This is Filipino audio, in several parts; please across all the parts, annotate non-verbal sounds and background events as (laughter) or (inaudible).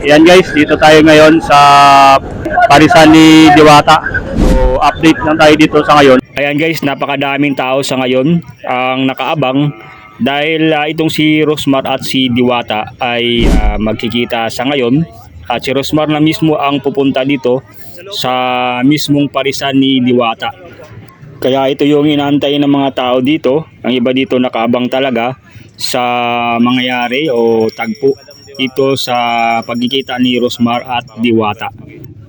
Yan guys, dito tayo ngayon sa parisan ni Diwata. So, update lang tayo dito sa ngayon. Ayan guys, napakadaming tao sa ngayon ang nakaabang dahil ah, itong si Rosmar at si Diwata ay ah, magkikita sa ngayon. At si Rosmar na mismo ang pupunta dito sa mismong parisan ni Diwata. Kaya ito yung inaantay ng mga tao dito. Ang iba dito nakaabang talaga sa mangyayari o tagpo ito sa pagkikita ni Rosmar at Diwata.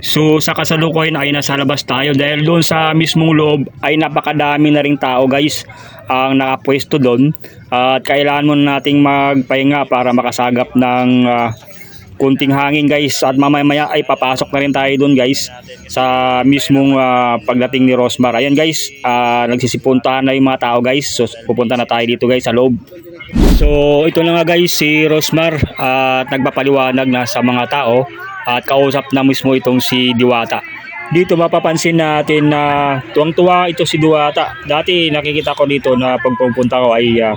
So sa kasalukuyan ay nasa labas tayo dahil doon sa mismong loob ay napakadami na ring tao guys ang nakapwesto doon at kailangan muna nating magpahinga para makasagap ng ah, kunting hangin guys at mamaya ay papasok na rin tayo doon guys sa mismong ah, pagdating ni Rosmar. Ayan guys, ah, nagsisipuntahan na yung mga tao guys. So pupunta na tayo dito guys sa loob. So ito na nga guys si Rosmar at nagpapaliwanag na sa mga tao at kausap na mismo itong si Diwata. Dito mapapansin natin na tuwang-tuwa ito si Diwata. Dati nakikita ko dito na pagpupunta ko ay eh,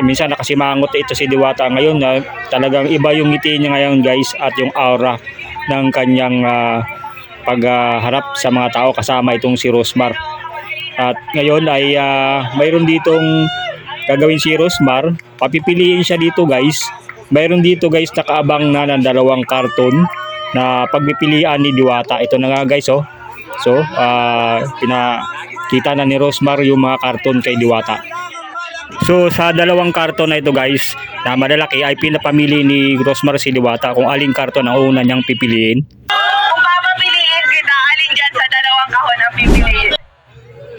minsan nakasimangot ito si Diwata ngayon na talagang iba yung ngiti niya ngayon guys at yung aura ng kanyang ah, pagharap sa mga tao kasama itong si Rosmar. At ngayon ay ah, mayroon ditong gagawin si Rosmar. Papipiliin siya dito guys. Mayroon dito guys nakaabang na ng dalawang karton na pagpipilian ni Diwata. Ito na nga guys oh. So, ah pinakita na ni Rosmar yung mga karton kay Diwata. So sa dalawang karton na ito guys na malalaki ay pinapamili ni Rosmar si Diwata kung aling karton ang una niyang pipiliin.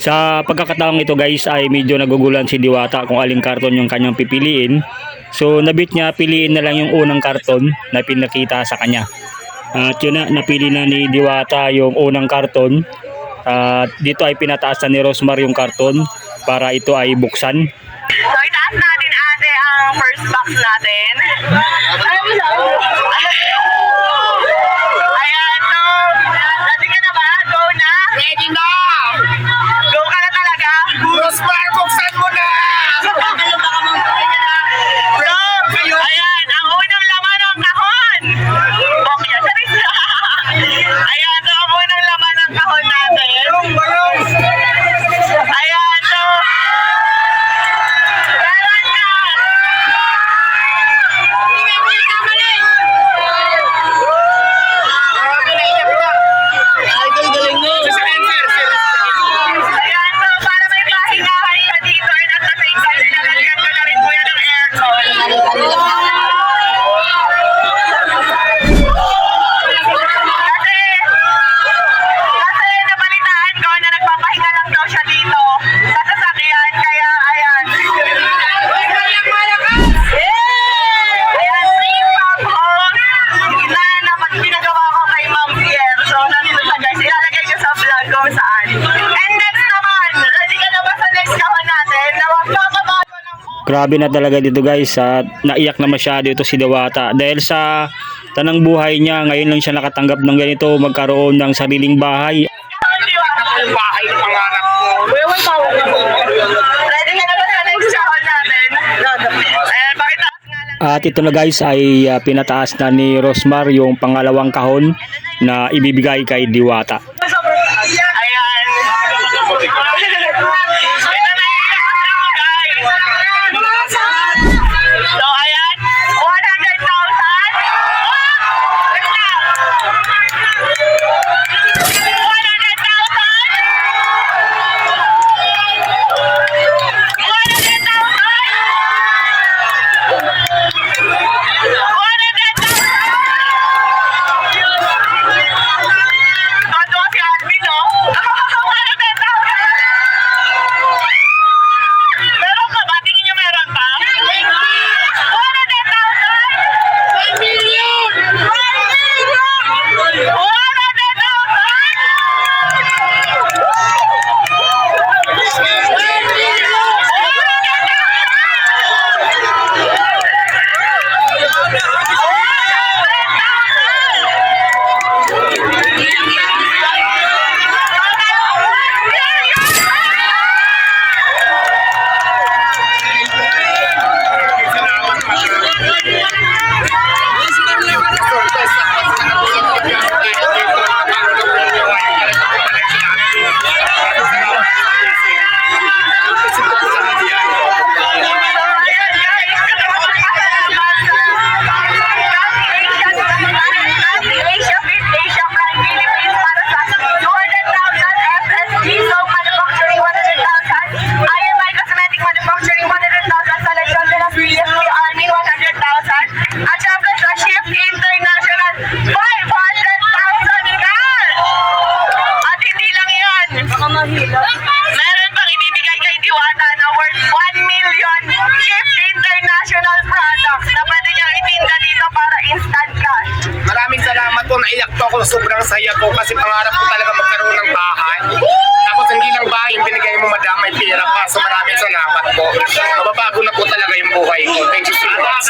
Sa pagkakataong ito guys ay medyo nagugulan si Diwata kung aling karton yung kanyang pipiliin. So nabit niya piliin na lang yung unang karton na pinakita sa kanya. At yun na, napili na ni Diwata yung unang karton. At dito ay pinataas na ni Rosmar yung karton para ito ay buksan. So, itaas natin ate ang first box natin. Grabe na talaga dito guys at naiyak na masyado ito si Dewata dahil sa tanang buhay niya ngayon lang siya nakatanggap ng ganito magkaroon ng sariling bahay kahon, di ba? Ang bahay ng pangarap ko. Ready na ba sa next kahon natin? At ito na guys ay ah, pinataas na ni Rosmar yung pangalawang kahon na ibibigay kay Diwata po ako, sobrang saya ko kasi pangarap ko talaga magkaroon ng bahay. Tapos hindi lang bahay yung binigay mo, madam, may pera pa. So maraming salamat po. Mababago na po talaga yung buhay ko. Thank you so much.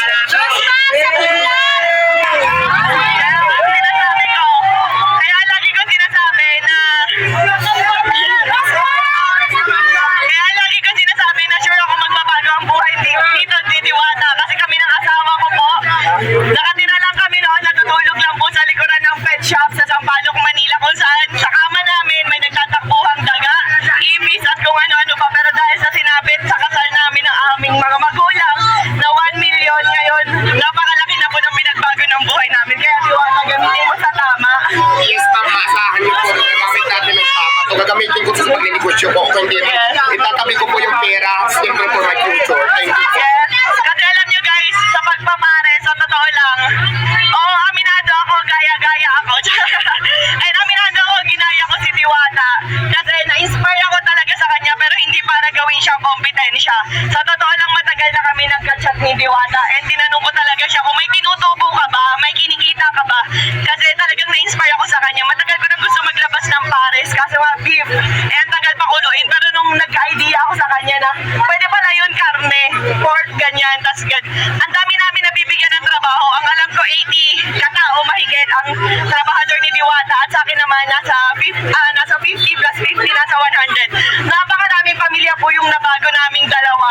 Tinutubo ka ba, may kinikita ka ba. Kasi talagang na-inspire ako sa kanya. Matagal ko na gusto maglabas ng pares, kasi mga beef. Eh, ang tagal pa kuluin. Pero nung nagka-idea ako sa kanya na, pwede pala yun karne, pork, ganyan, tas gan. Ang dami namin nabibigyan ng trabaho. Ang alam ko, 80 katao mahigit ang trabahador ni Diwata. At sa akin naman, nasa 50, ah, nasa 50 plus 50, nasa 100. Napakaraming pamilya po yung nabago naming dalawa.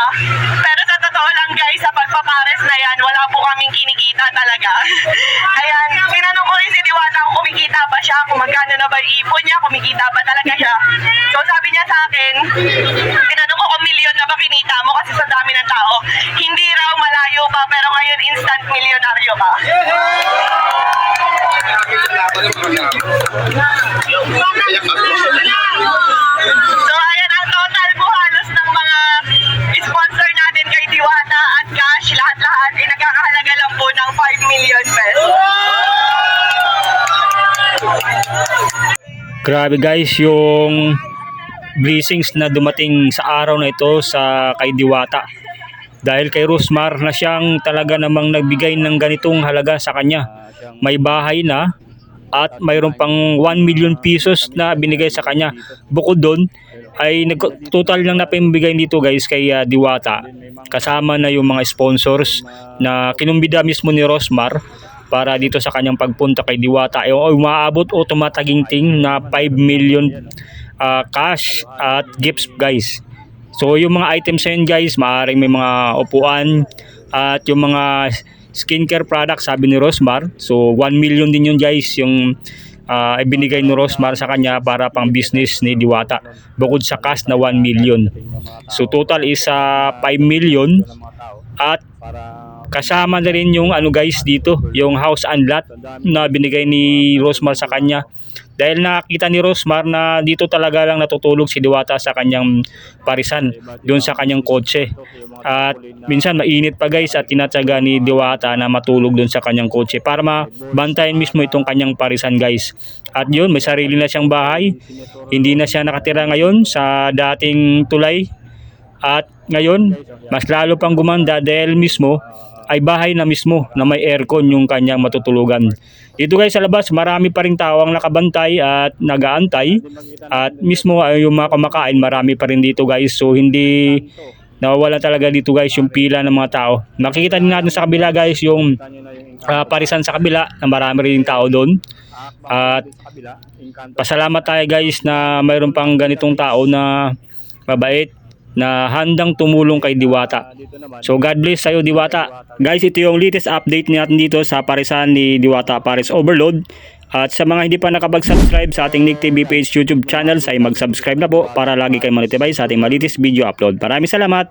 Pero sa totoo lang guys, sa pagpapares na yan, wala po kaming kinikita talaga. (laughs) Ayan, tinanong ko rin si Diwata kung kumikita ba siya, kung magkano na ba yung ipon niya, kumikita ba talaga siya. So sabi niya sa akin, tinanong ko kung milyon na ba kinita mo kasi sa dami ng tao. Hindi raw malayo pa, pero ngayon instant milyonaryo ka. Maraming Grabe guys, yung blessings na dumating sa araw na ito sa kay Diwata. Dahil kay Rosmar na siyang talaga namang nagbigay ng ganitong halaga sa kanya. May bahay na at mayroon pang 1 million pesos na binigay sa kanya. Bukod doon ay total lang na pambigay dito guys kay ah, Diwata. Kasama na yung mga sponsors na kinumbida mismo ni Rosmar para dito sa kanyang pagpunta kay Diwata ay ay umaabot o tumataginting na 5 million ah, cash at gifts guys. So yung mga items na yun guys, maaaring may mga upuan at yung mga skincare products sabi ni Rosmar. So 1 million din yun guys yung ah, ibinigay ni Rosmar sa kanya para pang business ni Diwata. Bukod sa cash na 1 million. So total is ah, 5 million at kasama na rin yung ano guys dito, yung house and lot na binigay ni Rosmar sa kanya. Dahil nakita ni Rosmar na dito talaga lang natutulog si Diwata sa kanyang parisan, doon sa kanyang kotse. At minsan mainit pa guys at tinatsaga ni Diwata na matulog doon sa kanyang kotse para mabantayan mismo itong kanyang parisan guys. At yun, may sarili na siyang bahay. Hindi na siya nakatira ngayon sa dating tulay at ngayon, mas lalo pang gumanda dahil mismo ay bahay na mismo na may aircon yung kanyang matutulugan. Dito guys sa labas, marami pa rin tao ang nakabantay at nagaantay. At mismo ay yung mga kumakain, marami pa rin dito guys. So hindi nawawala talaga dito guys yung pila ng mga tao. Makikita din natin sa kabila guys yung ah, parisan sa kabila na marami rin tao doon. At pasalamat tayo guys na mayroon pang ganitong tao na mabait na handang tumulong kay Diwata. So God bless sa'yo Diwata. Guys, ito yung latest update natin dito sa parisan ni Diwata Paris Overload. At sa mga hindi pa nakapag-subscribe sa ating Nick TV page YouTube channel, ay mag-subscribe na po para lagi kayo monetize sa ating malitis video upload. Maraming salamat!